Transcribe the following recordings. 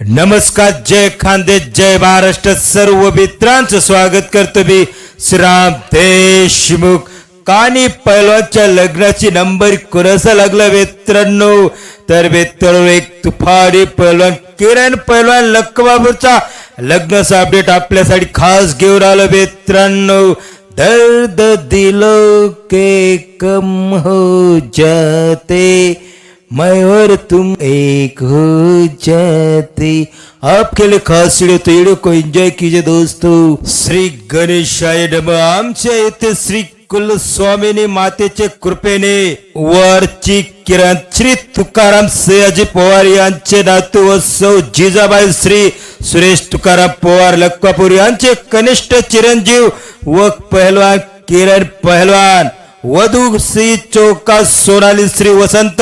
नमस्कार जय खानदे जय महाराष्ट्र सर्व मित्रांचं स्वागत करतो मी श्रीराम देशमुख. कानी पैलवानच्या लग्नाची नंबर कोणाचा लागला मित्रांनो? तर मित्रांनो एक तुफारी पैलवान किरण पैलवान लक्कबाबूचा लग्नाचा अपडेट आपल्यासाठी खास घेऊन आलो मित्रांनो. दर्द दिलो के कम हो जाते. मैं और तुम एक हो जाते। आपके लिए खास वीडियो तो वीडियो को एंजॉय कीजिए दोस्तों। श्री गणेशाय नम। आमच्या येथे श्री कुलस्वामिनी मातेचे कृपेने वरची किरण श्री तुकाराम सयाजी पवार यांचे नातू व सौ जिजाबाई श्री सुरेश तुकाराम पवार लक्कापूर यांचे कनिष्ठ चिरंजीव व पहलवान किरण पहलवान वधू श्री चौका सोनाली श्री वसंत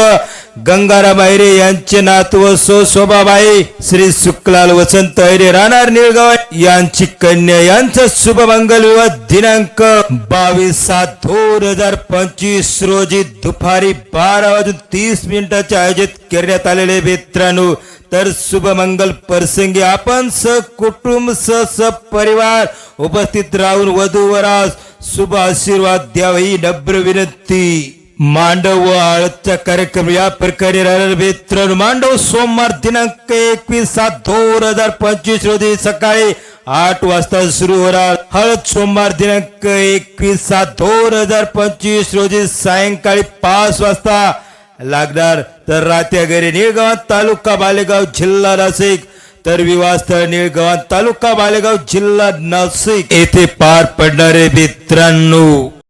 गंगाराम ऐरे यांचे नातू व सो शोभाबाई श्री सुकलाल वसंत ऐरे राहणार निळगाव यांची कन्या यांचा शुभ मंगल विवाह दिनांक बावीस सात दोन हजार पंचवीस रोजी दुपारी बारा वाजून तीस मिनिटाचे आयोजित करण्यात आलेले मित्रांनो तर शुभ मंगल प्रसंगी आपण स कुटुंब स परिवार उपस्थित राहून वधूवरास शुभ आशीर्वाद द्यावी ही नम्र विनंती. मांडव व कार्यक्रम या प्रकारे राहणार मित्रांनो मांडव सोमवार दिनांक एकवीस सात दोन हजार पंचवीस रोजी सकाळी आठ वाजता सुरू होणार. हळद सोमवार दिनांक एकवीस सात दोन हजार पंचवीस रोजी सायंकाळी पाच वाजता लागणार. तर रात्यागरी निळगाव तालुका बालेगाव जिल्हा नाशिक तर विवाहस्थळ निळगाव तालुका बालेगाव जिल्हा नाशिक येथे पार पडणारे मित्रांनो.